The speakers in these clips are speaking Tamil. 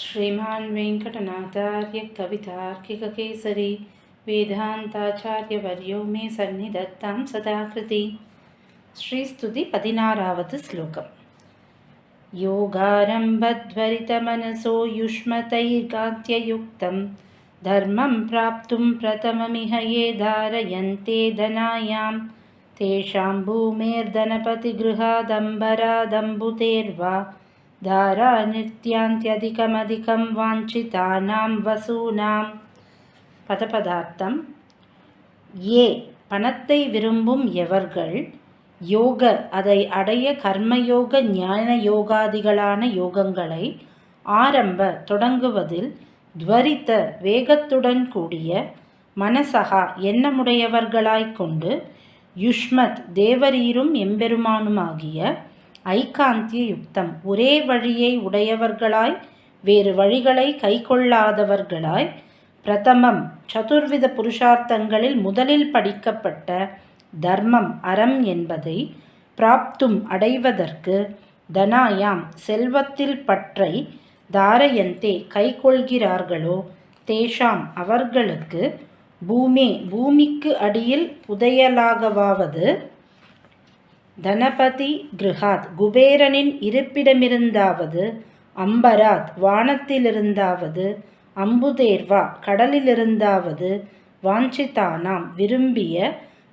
श्रीमान् वेङ्कटनाथार्य कवितार्किककेसरी वेदान्ताचार्यवर्यो मे सन्निधत्तां सदाकृति श्रीस्तुति पदिनारावत् श्लोकम् योगारम्भध्वरितमनसो युष्मतैर्गात्ययुक्तं धर्मं प्राप्तुं प्रथममिह ये धारयन्ते धनायां तेषां भूमेर्धनपतिगृहादम्बरादम्बुतेर्वा தாரா நித்யாந்தியதிகமதிகம் வாஞ்சிதானாம் வசூனாம் பதபதார்த்தம் ஏ பணத்தை விரும்பும் எவர்கள்? யோக அதை அடைய கர்மயோக ஞான யோகாதிகளான யோகங்களை ஆரம்ப தொடங்குவதில் துவரித்த வேகத்துடன் கூடிய மனசகா எண்ணமுடையவர்களாய்க் கொண்டு யுஷ்மத் தேவரீரும் எம்பெருமானுமாகிய ஐகாந்திய யுக்தம் ஒரே வழியை உடையவர்களாய் வேறு வழிகளை கைக்கொள்ளாதவர்களாய் பிரதமம் சதுர்வித புருஷார்த்தங்களில் முதலில் படிக்கப்பட்ட தர்மம் அறம் என்பதை பிராப்தும் அடைவதற்கு தனாயாம் செல்வத்தில் பற்றை தாரயந்தே கைக்கொள்கிறார்களோ தேஷாம் அவர்களுக்கு பூமே பூமிக்கு அடியில் புதையலாகவாவது தனபதி கிருஹாத் குபேரனின் இருப்பிடமிருந்தாவது அம்பராத் வானத்திலிருந்தாவது அம்புதேர்வா கடலிலிருந்தாவது வாஞ்சிதானாம் விரும்பிய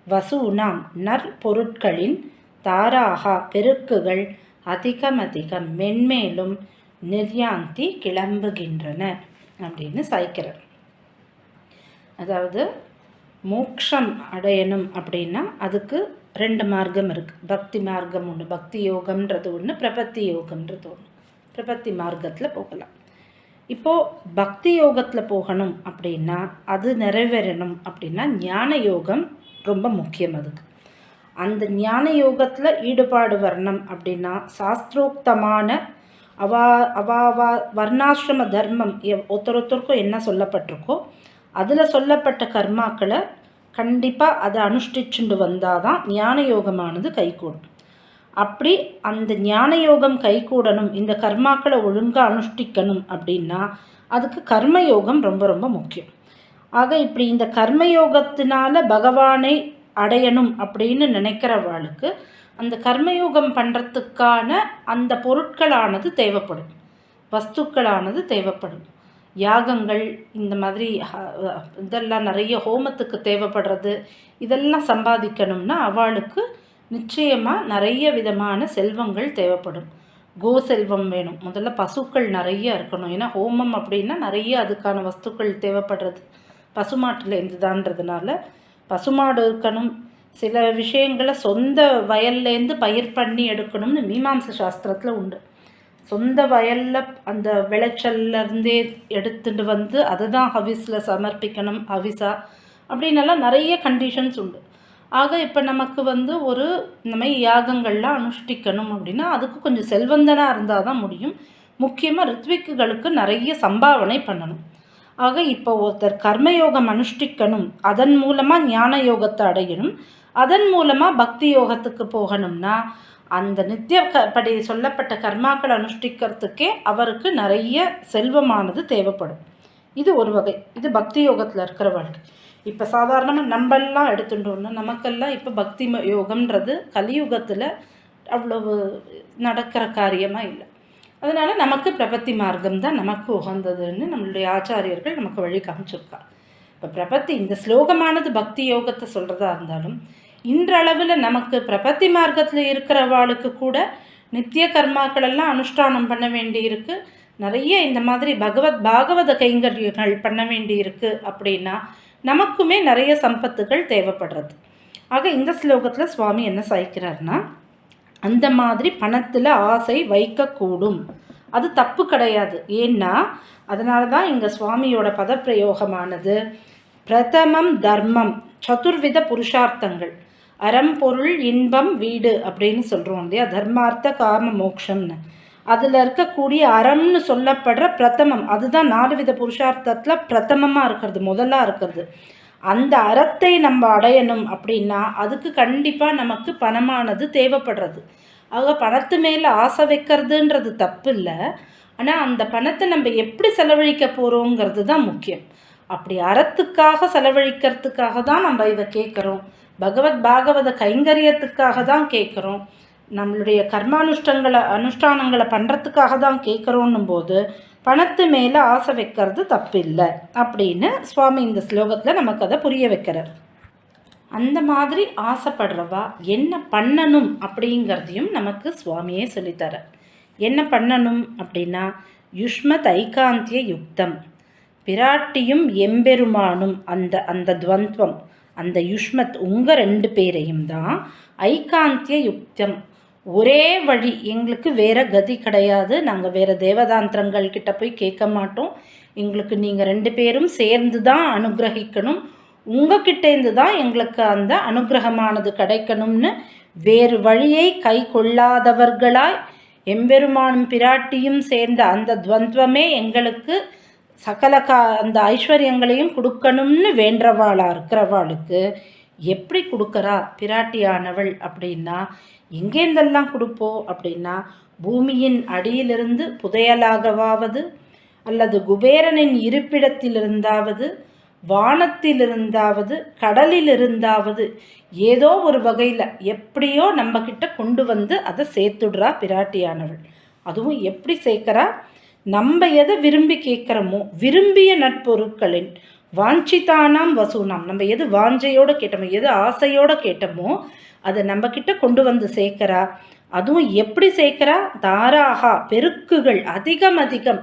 வசூனாம் நற்பொருட்களின் தாராகா பெருக்குகள் அதிகமதிகம் மென்மேலும் நிர்யாந்தி கிளம்புகின்றன அப்படின்னு சாய்க்கிறார். அதாவது மோக்ஷம் அடையணும் அப்படின்னா அதுக்கு ரெண்டு மார்க்கம் இருக்குது பக்தி மார்க்கம் ஒன்று பக்தி யோகம்ன்றது ஒன்று பிரபத்தி யோகம்ன்றது ஒன்று பிரபத்தி மார்க்கத்தில் போகலாம். இப்போது பக்தி யோகத்தில் போகணும் அப்படின்னா அது நிறைவேறணும் அப்படின்னா ஞான யோகம் ரொம்ப முக்கியம் அதுக்கு. அந்த ஞான யோகத்தில் ஈடுபாடு வரணும் அப்படின்னா சாஸ்திரோக்தமான அவா அவாவா வர்ணாசிரம தர்மம் ஒருத்தர் ஒருத்தருக்கும் என்ன சொல்லப்பட்டிருக்கோ அதில் சொல்லப்பட்ட கர்மாக்களை கண்டிப்பாக அதை அனுஷ்டிச்சுண்டு வந்தால் தான் ஞான யோகமானது கைகூடும். அப்படி அந்த ஞான யோகம் கைகூடணும் இந்த கர்மாக்களை ஒழுங்காக அனுஷ்டிக்கணும் அப்படின்னா அதுக்கு கர்மயோகம் ரொம்ப ரொம்ப முக்கியம். ஆக இப்படி இந்த கர்மயோகத்தினால பகவானை அடையணும் அப்படின்னு நினைக்கிறவாளுக்கு அந்த கர்மயோகம் பண்ணுறதுக்கான அந்த பொருட்களானது தேவைப்படும். வஸ்துக்களானது தேவைப்படும். யாகங்கள் இந்த மாதிரி இதெல்லாம் நிறைய ஹோமத்துக்கு தேவைப்படுறது இதெல்லாம் சம்பாதிக்கணும்னா அவளுக்கு நிச்சயமாக நிறைய விதமான செல்வங்கள் தேவைப்படும். கோ செல்வம் வேணும். முதல்ல பசுக்கள் நிறைய இருக்கணும். ஏன்னா ஹோமம் அப்படின்னா நிறைய அதுக்கான வஸ்துக்கள் தேவைப்படுறது. பசுமாட்டிலேருந்து தான்றதுனால பசுமாடு இருக்கணும். சில விஷயங்களை சொந்த வயல்லேருந்து பயிர் பண்ணி எடுக்கணும்னு மீமாம்ச சாஸ்திரத்தில் உண்டு. சொந்த வயலில் அந்த விளைச்சல்லேருந்தே எடுத்துட்டு வந்து அதை தான் ஹவிஸில் சமர்ப்பிக்கணும் ஹவிஸா அப்படின்னெல்லாம் நிறைய கண்டிஷன்ஸ் உண்டு. ஆக இப்போ நமக்கு வந்து ஒரு இந்த மாதிரி யாகங்கள்லாம் அனுஷ்டிக்கணும் அப்படின்னா அதுக்கு கொஞ்சம் செல்வந்தனாக இருந்தால் தான் முடியும். முக்கியமாக ரித்விக்குகளுக்கு நிறைய சம்பாவனை பண்ணணும். ஆக இப்போ ஒருத்தர் கர்மயோகம் அனுஷ்டிக்கணும் அதன் மூலமாக ஞான யோகத்தை அடையணும் அதன் மூலமாக பக்தி யோகத்துக்கு போகணும்னா அந்த நித்திய க படி சொல்லப்பட்ட கர்மாக்கள் அனுஷ்டிக்கிறதுக்கே அவருக்கு நிறைய செல்வமானது தேவைப்படும். இது ஒரு வகை. இது பக்தி யோகத்தில் இருக்கிற வாழ்க்கை. இப்போ சாதாரணமாக நம்மெல்லாம் எடுத்துட்டோம்னா நமக்கெல்லாம் இப்போ பக்தி யோகம்ன்றது கலியுகத்தில் அவ்வளவு நடக்கிற காரியமாக இல்லை. அதனால் நமக்கு பிரபத்தி மார்க்கம் தான் நமக்கு உகந்ததுன்னு நம்மளுடைய ஆச்சாரியர்கள் நமக்கு வழி காமிச்சிருக்கா இப்போ பிரபத்தி இந்த ஸ்லோகமானது பக்தி யோகத்தை சொல்கிறதா இருந்தாலும் இன்றளவில் நமக்கு பிரபத்தி மார்க்கத்தில் இருக்கிறவாளுக்கு கூட நித்திய கர்மாக்களெல்லாம் அனுஷ்டானம் பண்ண வேண்டியிருக்கு. நிறைய இந்த மாதிரி பகவத் பாகவத கைங்கரியங்கள் பண்ண வேண்டியிருக்கு அப்படின்னா நமக்குமே நிறைய சம்பத்துகள் தேவைப்படுறது. ஆக இந்த ஸ்லோகத்தில் சுவாமி என்ன சாய்க்கிறார்னா அந்த மாதிரி பணத்தில் ஆசை வைக்கக்கூடும். அது தப்பு கிடையாது. ஏன்னா அதனால தான் இங்கே சுவாமியோட பதப்பிரயோகமானது. பிரதமம் தர்மம் சதுர்வித புருஷார்த்தங்கள். அறம் பொருள் இன்பம் வீடு அப்படின்னு சொல்கிறோம் இல்லையா? தர்மார்த்த காம மோக்ஷம்னு. அதில் இருக்கக்கூடிய அறம்னு சொல்லப்படுற பிரதமம் அதுதான் நாலு வித புருஷார்த்தத்தில் பிரதமமாக இருக்கிறது முதலாக இருக்கிறது. அந்த அறத்தை நம்ம அடையணும் அப்படின்னா அதுக்கு கண்டிப்பாக நமக்கு பணமானது தேவைப்படுறது. ஆக பணத்து மேலே ஆசை வைக்கிறதுன்றது தப்பு இல்லை ஆனால் அந்த பணத்தை நம்ம எப்படி செலவழிக்க போகிறோங்கிறது தான் முக்கியம். அப்படி அறத்துக்காக செலவழிக்கிறதுக்காக தான் நம்ம இதை கேட்குறோம். பகவத் பாகவத கைங்கரியத்துக்காக தான் கேட்குறோம். நம்மளுடைய கர்மானுஷ்டங்களை அனுஷ்டானங்களை பண்ணுறதுக்காக தான் கேட்குறோன்னும் போது பணத்து மேலே ஆசை வைக்கிறது தப்பில்லை அப்படின்னு சுவாமி இந்த ஸ்லோகத்தில் நமக்கு அதை புரிய வைக்கிறார். அந்த மாதிரி ஆசைப்படுறவா என்ன பண்ணணும் அப்படிங்கிறதையும் நமக்கு சுவாமியே சொல்லித்தர. என்ன பண்ணணும் அப்படின்னா யுஷ்ம தைகாந்திய யுக்தம். பிராட்டியும் எம்பெருமானும் அந்த அந்த துவந்த்வம். அந்த யுஷ்மத் உங்கள் ரெண்டு பேரையும் தான் ஐகாந்திய யுக்தம். ஒரே வழி எங்களுக்கு வேறு கதி கிடையாது. நாங்கள் வேறு தேவதாந்திரங்கள் கிட்ட போய் கேட்க மாட்டோம். எங்களுக்கு நீங்கள் ரெண்டு பேரும் சேர்ந்து தான் அனுகிரகிக்கணும். உங்ககிட்டேருந்து தான் எங்களுக்கு அந்த அனுகிரகமானது கிடைக்கணும்னு வேறு வழியை கை கொள்ளாதவர்களாய் எம்பெருமானும் பிராட்டியும் சேர்ந்த அந்த துவந்தமே எங்களுக்கு சகல கா அந்த ஐஸ்வர்யங்களையும் கொடுக்கணும்னு வேண்டவாளாக இருக்கிறவாளுக்கு எப்படி கொடுக்குறா பிராட்டியானவள் அப்படின்னா எங்கேருந்தெல்லாம் கொடுப்போம் அப்படின்னா பூமியின் அடியிலிருந்து புதையலாகவாவது அல்லது குபேரனின் இருப்பிடத்திலிருந்தாவது வானத்திலிருந்தாவது கடலிலிருந்தாவது ஏதோ ஒரு வகையில் எப்படியோ நம்மக்கிட்ட கொண்டு வந்து அதை சேர்த்துடுறா பிராட்டியானவள். அதுவும் எப்படி சேர்க்குறா? நம்ம எதை விரும்பி கேட்குறோமோ விரும்பிய நட்பொருட்களின் வாஞ்சிதானாம் வசூனாம். நம்ம எது வாஞ்சையோடு கேட்டோமோ எது ஆசையோடு கேட்டோமோ அதை நம்மக்கிட்ட கொண்டு வந்து சேர்க்குறா. அதுவும் எப்படி சேர்க்குறா? தாராகா பெருக்குகள் அதிகம் அதிகம்.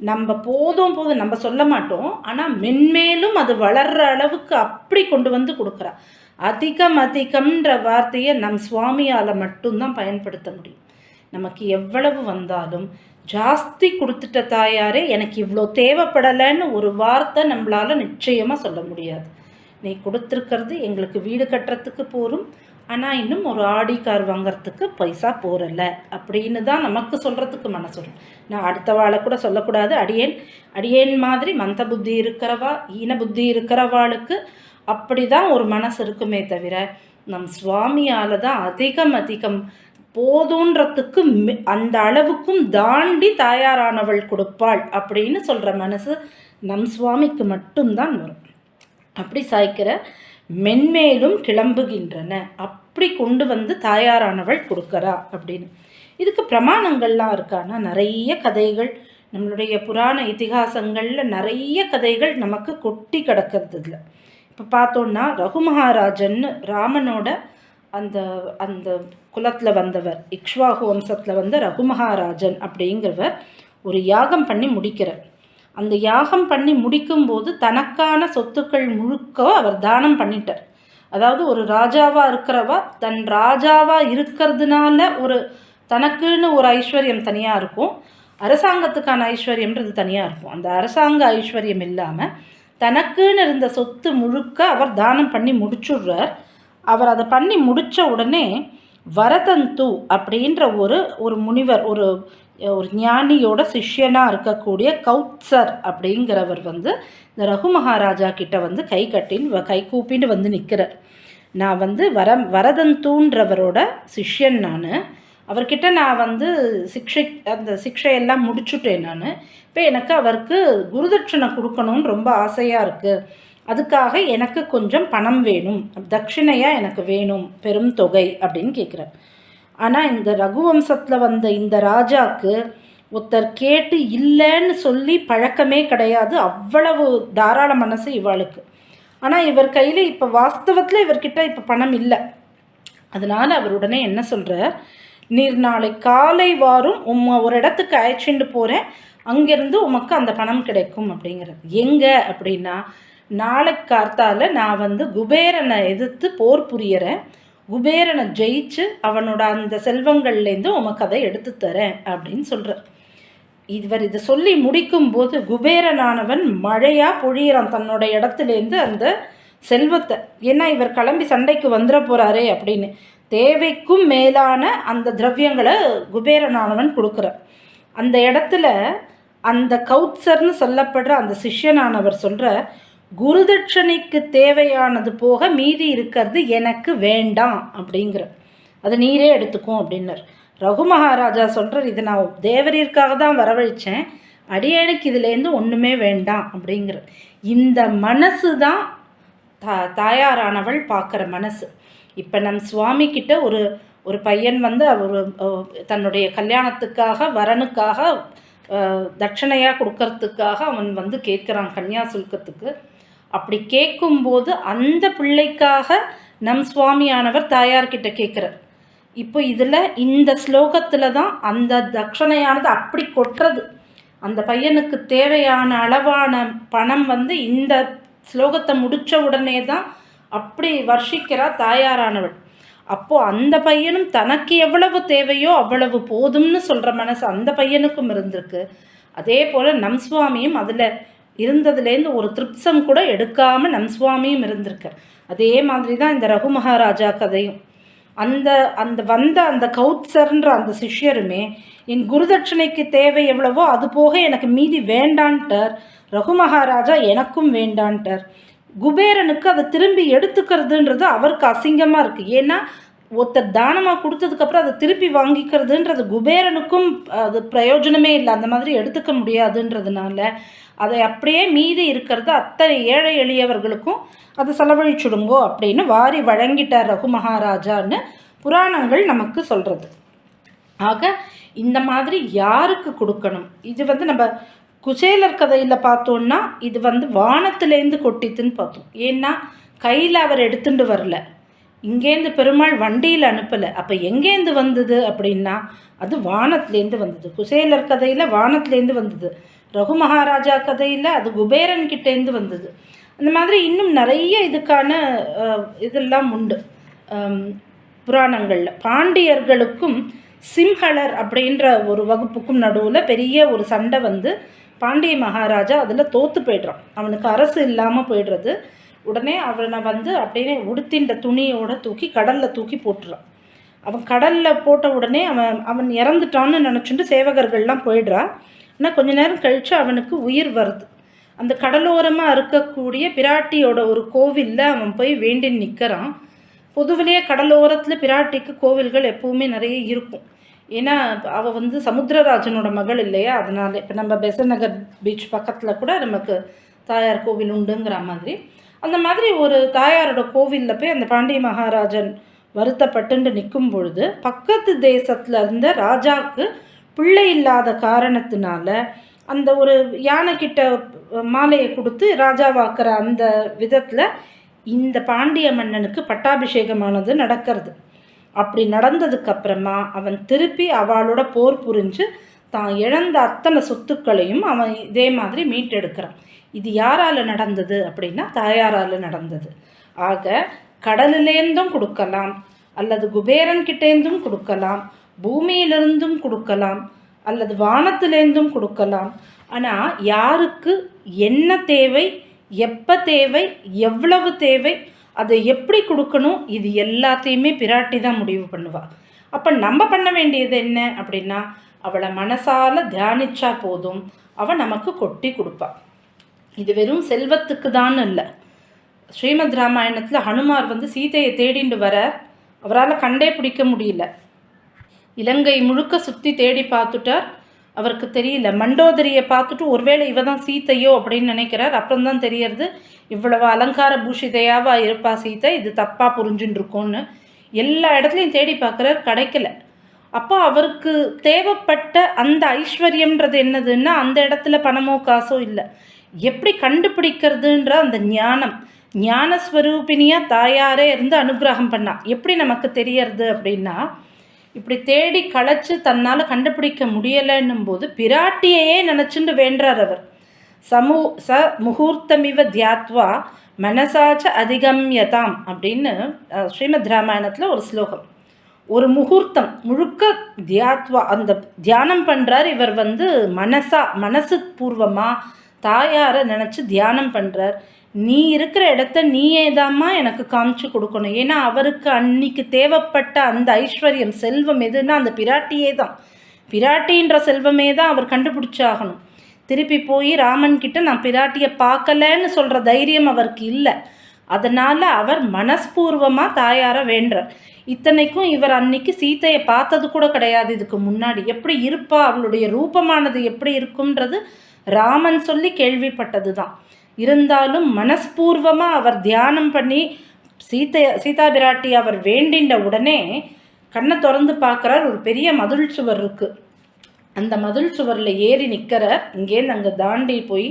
நம்ம போதும் போதும் நம்ம சொல்ல மாட்டோம். ஆனால் மென்மேலும் அது வளர்கிற அளவுக்கு அப்படி கொண்டு வந்து கொடுக்குறா. அதிகம் அதிகம்ன்ற வார்த்தையை நம் சுவாமியால் மட்டும்தான் பயன்படுத்த முடியும். நமக்கு எவ்வளவு வந்தாலும் ஜாஸ்தி கொடுத்துட்ட தாயாரே எனக்கு இவ்வளோ தேவைப்படலைன்னு ஒரு வார்த்தை நம்மளால் நிச்சயமாக சொல்ல முடியாது. நீ கொடுத்துருக்கிறது எங்களுக்கு வீடு கட்டுறதுக்கு போகும் ஆனால் இன்னும் ஒரு ஆடி கார் வாங்கிறதுக்கு பைசா போகிறல அப்படின்னு தான் நமக்கு சொல்கிறதுக்கு மனசு வரும். நான் அடுத்த வாழை கூட சொல்லக்கூடாது. அடியேன் அடியேன் மாதிரி மந்த புத்தி இருக்கிறவா ஈன புத்தி இருக்கிறவாளுக்கு அப்படி தான் ஒரு மனசு இருக்குமே தவிர நம் சுவாமியால் தான் அதிகம் அதிகம் போதுன்றதுக்கு அந்த அளவுக்கும் தாண்டி தாயாரானவள் கொடுப்பாள் அப்படின்னு சொல்கிற மனசு நம் சுவாமிக்கு மட்டும்தான் வரும். அப்படி சாய்க்கிற மென்மேலும் கிளம்புகின்றன. அப்படி கொண்டு வந்து தாயாரானவள் கொடுக்கறா அப்படின்னு. இதுக்கு பிரமாணங்கள்லாம் இருக்கான்னா நிறைய கதைகள் நம்மளுடைய புராண இதிகாசங்களில் நிறைய கதைகள் நமக்கு கொட்டி கிடக்கிறது இல்லை இப்போ பார்த்தோன்னா ரகுமகாராஜன்னு ராமனோட அந்த அந்த குலத்தில் வந்தவர் இக்ஷ்வாகு வம்சத்தில் வந்த ரகுமகாராஜன் அப்படிங்கிறவர் ஒரு யாகம் பண்ணி முடிக்கிறார். அந்த யாகம் பண்ணி முடிக்கும்போது தனக்கான சொத்துக்கள் முழுக்க அவர் தானம் பண்ணிட்டார். அதாவது ஒரு ராஜாவாக இருக்கிறவா தன் ராஜாவாக இருக்கிறதுனால ஒரு தனக்குன்னு ஒரு ஐஸ்வர்யம் தனியாக இருக்கும். அரசாங்கத்துக்கான ஐஸ்வர்யம்ன்றது தனியாக இருக்கும். அந்த அரசாங்க ஐஸ்வர்யம் இல்லாமல் தனக்குன்னு இருந்த சொத்து முழுக்க அவர் தானம் பண்ணி முடிச்சுடுறார். அவர் அதை பண்ணி முடித்த உடனே வரதந்து அப்படின்ற ஒரு ஒரு முனிவர் ஒரு ஒரு ஞானியோட சிஷ்யனாக இருக்கக்கூடிய கௌத்சர் அப்படிங்கிறவர் வந்து இந்த ரகு மகாராஜா கிட்ட வந்து கை கட்டின்னு கை கூப்பின்னு வந்து நிற்கிறார் நான் வந்து வர வரதந்தூன்றவரோட சிஷ்யன் நான். அவர்கிட்ட நான் வந்து சிக்ஷை அந்த சிக்ஷையெல்லாம் முடிச்சுட்டேன் நான். இப்போ எனக்கு அவருக்கு குருதட்சணை கொடுக்கணும்னு ரொம்ப ஆசையாக இருக்குது அதுக்காக எனக்கு கொஞ்சம் பணம் வேணும். தட்சிணையாக எனக்கு வேணும். பெரும் தொகை அப்படின்னு கேட்குறார் ஆனால் இந்த ரகுவம்சத்தில் வந்த இந்த ராஜாவுக்கு ஒருத்தர் கேட்டு இல்லைன்னு சொல்லி பழக்கமே கிடையாது. அவ்வளவு தாராள மனசு இவாளுக்கு. ஆனால் இவர் கையில் இப்போ வாஸ்தவத்தில் இவர்கிட்ட இப்போ பணம் இல்லை. அதனால் அவர் உடனே என்ன சொல்கிறார் நீர் நாளை காலை வாரும். உம்ம ஒரு இடத்துக்கு அழைச்சிட்டு போகிறேன் அங்கேருந்து உமக்கு அந்த பணம் கிடைக்கும் அப்படிங்கிறது எங்கே அப்படின்னா நாளைக்கு கார்த்தால நான் வந்து குபேரனை எதிர்த்து போர் புரியறேன். குபேரனை ஜெயிச்சு அவனோட அந்த செல்வங்கள்லேருந்து உமக்கு அதை எடுத்து தரேன் அப்படின்னு சொல்கிறார் இவர் இதை சொல்லி முடிக்கும்போது குபேரனானவன் மழையாக பொழியிறான் தன்னோட இடத்துலேருந்து அந்த செல்வத்தை. ஏன்னா இவர் கிளம்பி சண்டைக்கு வந்துட போகிறாரே அப்படின்னு. தேவைக்கும் மேலான அந்த திரவியங்களை குபேரனானவன் கொடுக்குறார் அந்த இடத்துல அந்த கௌத்சர்னு சொல்லப்படுற அந்த சிஷ்யனானவர் சொல்கிற குருதட்சணைக்கு தேவையானது போக மீதி இருக்கிறது எனக்கு வேண்டாம் அப்படிங்கிற. அதை நீரே எடுத்துக்கும் அப்படின்னர். ரகு மகாராஜா சொல்கிறார் இதை நான் தேவரீர்க்காக தான் வரவழைச்சேன். அடியேனுக்கு இதுலேருந்து ஒன்றுமே வேண்டாம் அப்படிங்கிற. இந்த மனசு தான் தா தாயாரானவள் பார்க்குற மனசு. இப்போ நம் சுவாமிக்கிட்ட ஒரு ஒரு பையன் வந்து அவர் தன்னுடைய கல்யாணத்துக்காக வரனுக்காக தட்சணையாக கொடுக்கறதுக்காக அவன் வந்து கேட்குறான் கன்னியா சுல்கத்துக்கு அப்படி கேட்கும்போது அந்த பிள்ளைக்காக நம் சுவாமியானவர் தாயார்கிட்ட கேட்குறார் இப்போ இதில் இந்த ஸ்லோகத்தில் தான் அந்த தட்சணையானது அப்படி கொட்டுறது. அந்த பையனுக்கு தேவையான அளவான பணம் வந்து இந்த ஸ்லோகத்தை முடித்த உடனே தான் அப்படி வர்ஷிக்கிறா தாயாரானவள். அப்போது அந்த பையனும் தனக்கு எவ்வளவு தேவையோ அவ்வளவு போதும்னு சொல்கிற மனசு அந்த பையனுக்கும் இருந்திருக்கு. அதே போல் நம் சுவாமியும் அதில் இருந்ததுலேருந்து ஒரு திருப்சம் கூட எடுக்காமல் நம் சுவாமியும் இருந்திருக்கார். அதே மாதிரி தான் இந்த ரகு மகாராஜா கதையும். அந்த அந்த வந்த அந்த கௌத்சர்ன்ற அந்த சிஷ்யருமே என் குருதட்சணைக்கு தேவை எவ்வளவோ அது போக எனக்கு மீதி வேண்டான்ட்டார். ரகு மகாராஜா எனக்கும் வேண்டான்ட்டார். குபேரனுக்கு அதை திரும்பி எடுத்துக்கிறதுன்றது அவருக்கு அசிங்கமாக இருக்குது ஏன்னா ஒருத்தர் தானமாக கொடுத்ததுக்கப்புறம் அதை திருப்பி வாங்கிக்கிறதுன்றது குபேரனுக்கும் அது பிரயோஜனமே இல்லை. அந்த மாதிரி எடுத்துக்க முடியாதுன்றதுனால அதை அப்படியே மீதி இருக்கிறது அத்தனை ஏழை எளியவர்களுக்கும் அதை செலவழிச்சுடுங்கோ அப்படின்னு வாரி வழங்கிட்டார் ரகு மகாராஜான்னு புராணங்கள் நமக்கு சொல்கிறது ஆக இந்த மாதிரி யாருக்கு கொடுக்கணும்? இது வந்து நம்ம குசேலர் கதையில் பார்த்தோன்னா இது வந்து வானத்துலேருந்து கொட்டித்துன்னு பார்த்தோம். ஏன்னா கையில் அவர் எடுத்துட்டு வரல. இங்கேருந்து பெருமாள் வண்டியில் அனுப்பலை. அப்போ எங்கேருந்து வந்தது அப்படின்னா அது வானத்துலேருந்து வந்தது. குசேலர் கதையில் வானத்துலேருந்து வந்தது. ரகு மகாராஜா கதையில் அது குபேரன் கிட்டேருந்து வந்தது. அந்த மாதிரி இன்னும் நிறைய இதுக்கான இதெல்லாம் உண்டு. புராணங்களில். பாண்டியர்களுக்கும் சிம்ஹலர் அப்படின்ற ஒரு வகுப்புக்கும் நடுவில் பெரிய ஒரு சண்டை வந்து பாண்டிய மகாராஜா அதில் தோற்று போய்ட்றான். அவனுக்கு அரசு இல்லாமல் போயிடுறது. உடனே அவனை வந்து அப்படியே உடுத்தின்ற துணியோட தூக்கி கடலில் தூக்கி போட்டுறான். அவன் கடலில் போட்ட உடனே அவன் அவன் இறந்துட்டான்னு நினச்சிட்டு சேவகர்கள்லாம் போயிடுறா ஆனால் கொஞ்ச நேரம் கழித்து அவனுக்கு உயிர் வருது. அந்த கடலோரமாக இருக்கக்கூடிய பிராட்டியோட ஒரு கோவிலில் அவன் போய் வேண்டி நிற்கிறான் பொதுவிலேயே கடலோரத்தில் பிராட்டிக்கு கோவில்கள் எப்போவுமே நிறைய இருக்கும். ஏன்னா அவள் வந்து சமுத்திரராஜனோட மகள் இல்லையா? அதனால் இப்போ நம்ம பெசநகர் பீச் பக்கத்தில் கூட நமக்கு தாயார் கோவில் உண்டுங்கிற மாதிரி. அந்த மாதிரி ஒரு தாயாரோட கோவிலில் போய் அந்த பாண்டிய மகாராஜன் வருத்தப்பட்டுண்டு நிற்கும் பொழுது பக்கத்து தேசத்தில் இருந்த ராஜாவுக்கு பிள்ளை இல்லாத காரணத்தினால அந்த ஒரு யானைக்கிட்ட மாலையை கொடுத்து ராஜாவாக்குற அந்த விதத்தில் இந்த பாண்டிய மன்னனுக்கு பட்டாபிஷேகமானது நடக்கிறது. அப்படி நடந்ததுக்கு அப்புறமா அவன் திருப்பி அவளோட போர் புரிஞ்சு தான் இழந்த அத்தனை சொத்துக்களையும் அவன் இதே மாதிரி மீட்டெடுக்கிறான். இது யாரால் நடந்தது அப்படின்னா தாயாரால் நடந்தது. ஆக கடலிலேருந்தும் கொடுக்கலாம் அல்லது குபேரன்கிட்டேருந்தும் கொடுக்கலாம் பூமியிலிருந்தும் கொடுக்கலாம் அல்லது வானத்திலேருந்தும் கொடுக்கலாம். ஆனால் யாருக்கு என்ன தேவை எப்போ தேவை எவ்வளவு தேவை அதை எப்படி கொடுக்கணும் இது எல்லாத்தையுமே பிராட்டி தான் முடிவு பண்ணுவாள் அப்போ நம்ம பண்ண வேண்டியது என்ன அப்படின்னா அவளை மனசால் தியானிச்சா போதும் அவள் நமக்கு கொட்டி கொடுப்பாள் இது வெறும் செல்வத்துக்கு தான் இல்லை. ஸ்ரீமத் ராமாயணத்தில் ஹனுமார் வந்து சீதையை தேடிண்டு வர அவரால் கண்டே பிடிக்க முடியல. இலங்கை முழுக்க சுற்றி தேடி பார்த்துட்டார். அவருக்கு தெரியல. மண்டோதரியை பார்த்துட்டு ஒருவேளை இவ தான் சீத்தையோ அப்படின்னு நினைக்கிறார். அப்புறம் தான் தெரியறது இவ்வளவு அலங்கார பூஷிதையாவா இருப்பா சீத்தை? இது தப்பாக புரிஞ்சுன்னு இருக்கோன்னு எல்லா இடத்துலையும் தேடி பார்க்குறார். கிடைக்கல. அப்போ அவருக்கு தேவைப்பட்ட அந்த ஐஸ்வர்யம்ன்றது என்னதுன்னா அந்த இடத்துல பணமோ காசோ இல்லை. எப்படி கண்டுபிடிக்கிறதுன்ற அந்த ஞானம். ஞானஸ்வரூபினியாக தாயாரே இருந்து அனுகிரகம் பண்ணா. எப்படி நமக்கு தெரியறது அப்படின்னா இப்படி தேடி களைச்சு தன்னால் கண்டுபிடிக்க முடியலைன்னும் போது பிராட்டியையே நினச்சிண்டு வேண்டார் அவர். சமூ ச முகூர்த்தமிவ தியாத்வா மனசாச்ச அதிகம்யதாம் அப்படின்னு ஸ்ரீமத் ராமாயணத்தில் ஒரு ஸ்லோகம். ஒரு முகூர்த்தம் முழுக்க தியாத்வா அந்த தியானம் பண்ணுறார் இவர் வந்து மனசா மனசு பூர்வமாக தாயாரை நினச்சி தியானம் பண்ணுறார் நீ இருக்கிற இடத்த நீயே தாம்மா எனக்கு காமிச்சு கொடுக்கணும். ஏன்னா அவருக்கு அன்னைக்கு தேவைப்பட்ட அந்த ஐஸ்வர்யம் செல்வம் எதுன்னா அந்த பிராட்டியே தான். பிராட்டின்ற செல்வமே தான் அவர் கண்டுபிடிச்சாகணும் திருப்பி போய் ராமன் கிட்ட நான் பிராட்டியை பார்க்கலன்னு சொல்கிற தைரியம் அவருக்கு இல்லை. அதனால் அவர் மனஸ்பூர்வமாக தாயாரை வேண்டார் இத்தனைக்கும் இவர் அன்னைக்கு சீத்தையை பார்த்தது கூட கிடையாது. இதுக்கு முன்னாடி எப்படி இருப்பா? அவளுடைய ரூபமானது எப்படி இருக்கும்ன்றது ராமன் சொல்லி கேள்விப்பட்டது தான் இருந்தாலும் மனஸ்பூர்வமாக அவர் தியானம் பண்ணி சீத்தை சீதா பிராட்டி அவர் வேண்டின்ற உடனே கண்ணை திறந்து பார்க்குறார். ஒரு பெரிய மதுள் சுவர் இருக்குது அந்த மதுள் சுவரில் ஏறி நிற்கிறார் இங்கேருந்து அங்கே தாண்டி போய்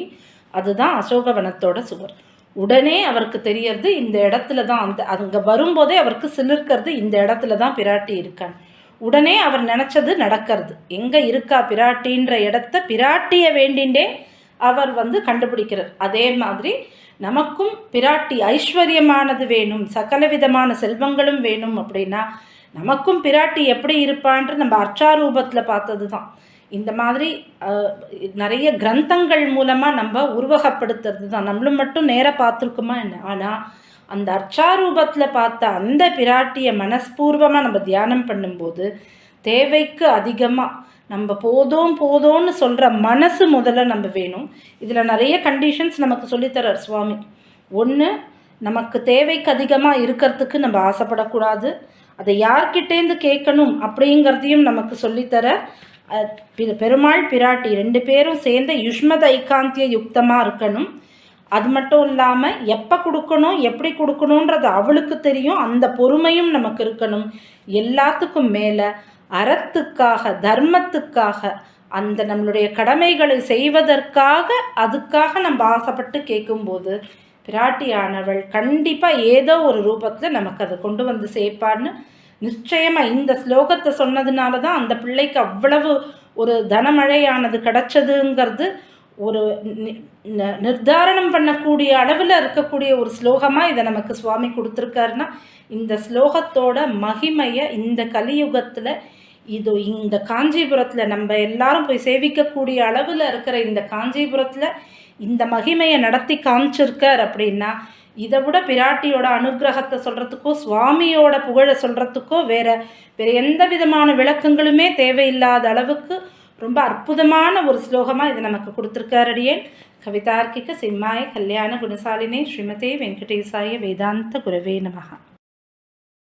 அதுதான் அசோகவனத்தோட சுவர். உடனே அவருக்கு தெரியறது இந்த இடத்துல தான் அந்த அங்கே வரும்போதே அவருக்கு சிலிர்க்கிறது இந்த இடத்துல தான் பிராட்டி இருக்கான். உடனே அவர் நினச்சது நடக்கிறது. எங்கே இருக்கா பிராட்டின்ற இடத்த பிராட்டியை வேண்டிண்டே அவர் வந்து கண்டுபிடிக்கிறார். அதே மாதிரி நமக்கும் பிராட்டி ஐஸ்வர்யமானது வேணும் சகல விதமான செல்வங்களும் வேணும் அப்படின்னா நமக்கும் பிராட்டி எப்படி இருப்பான்ற நம்ம அர்ச்சாரூபத்தில் பார்த்தது தான் இந்த மாதிரி நிறைய கிரந்தங்கள் மூலமாக நம்ம உருவகப்படுத்துறது தான் நம்மளும் மட்டும் நேராக பார்த்துருக்குமா என்ன? ஆனால் அந்த அர்ச்சாரூபத்தில் பார்த்த அந்த பிராட்டியை மனஸ்பூர்வமாக நம்ம தியானம் பண்ணும்போது தேவைக்கு அதிகமாக நம்ம போதும் போதும்னு சொல்கிற மனசு முதல்ல நம்ம வேணும். இதில் நிறைய கண்டிஷன்ஸ் நமக்கு சொல்லித்தரார் சுவாமி. ஒன்று நமக்கு தேவைக்கு அதிகமாக இருக்கிறதுக்கு நம்ம ஆசைப்படக்கூடாது. அதை யார்கிட்டேருந்து கேட்கணும் அப்படிங்கிறதையும் நமக்கு சொல்லித்தர பெருமாள் பிராட்டி ரெண்டு பேரும் சேர்ந்த யுஷ்மத ஐகாந்திய யுக்தமாக இருக்கணும். அது மட்டும் இல்லாமல் எப்போ கொடுக்கணும் எப்படி கொடுக்கணுன்றது அவளுக்கு தெரியும். அந்த பொறுமையும் நமக்கு இருக்கணும். எல்லாத்துக்கும் மேலே அறத்துக்காக தர்மத்துக்காக அந்த நம்மளுடைய கடமைகளை செய்வதற்காக அதுக்காக நம்ம ஆசைப்பட்டு கேட்கும்போது பிராட்டியானவள் கண்டிப்பாக ஏதோ ஒரு ரூபத்தில் நமக்கு அதை கொண்டு வந்து சேர்ப்பான்னு நிச்சயமாக இந்த ஸ்லோகத்தை சொன்னதுனால தான் அந்த பிள்ளைக்கு அவ்வளவு ஒரு தனமழையானது கிடச்சதுங்கிறது ஒரு நிர்தாரணம் பண்ணக்கூடிய அளவில் இருக்கக்கூடிய ஒரு ஸ்லோகமாக இதை நமக்கு சுவாமி கொடுத்துருக்காருன்னா இந்த ஸ்லோகத்தோட மகிமையை இந்த கலியுகத்தில் இது இந்த காஞ்சிபுரத்தில் நம்ம எல்லாரும் போய் சேவிக்கக்கூடிய அளவில் இருக்கிற இந்த காஞ்சிபுரத்தில் இந்த மகிமையை நடத்தி காமிச்சிருக்கார் அப்படின்னா இதை விட பிராட்டியோட அனுகிரகத்தை சொல்கிறதுக்கோ சுவாமியோட புகழை சொல்கிறதுக்கோ வேற வேறு எந்த விதமான விளக்கங்களுமே தேவையில்லாத அளவுக்கு ரொம்ப அற்புதமான ஒரு ஸ்லோகமாக இதை நமக்கு கொடுத்துருக்காரடியேன் கவிதார்க்கிக சிம்மாய கல்யாண குணசாலினே ஸ்ரீமதே வெங்கடேசாய வேதாந்த குரவே நமகா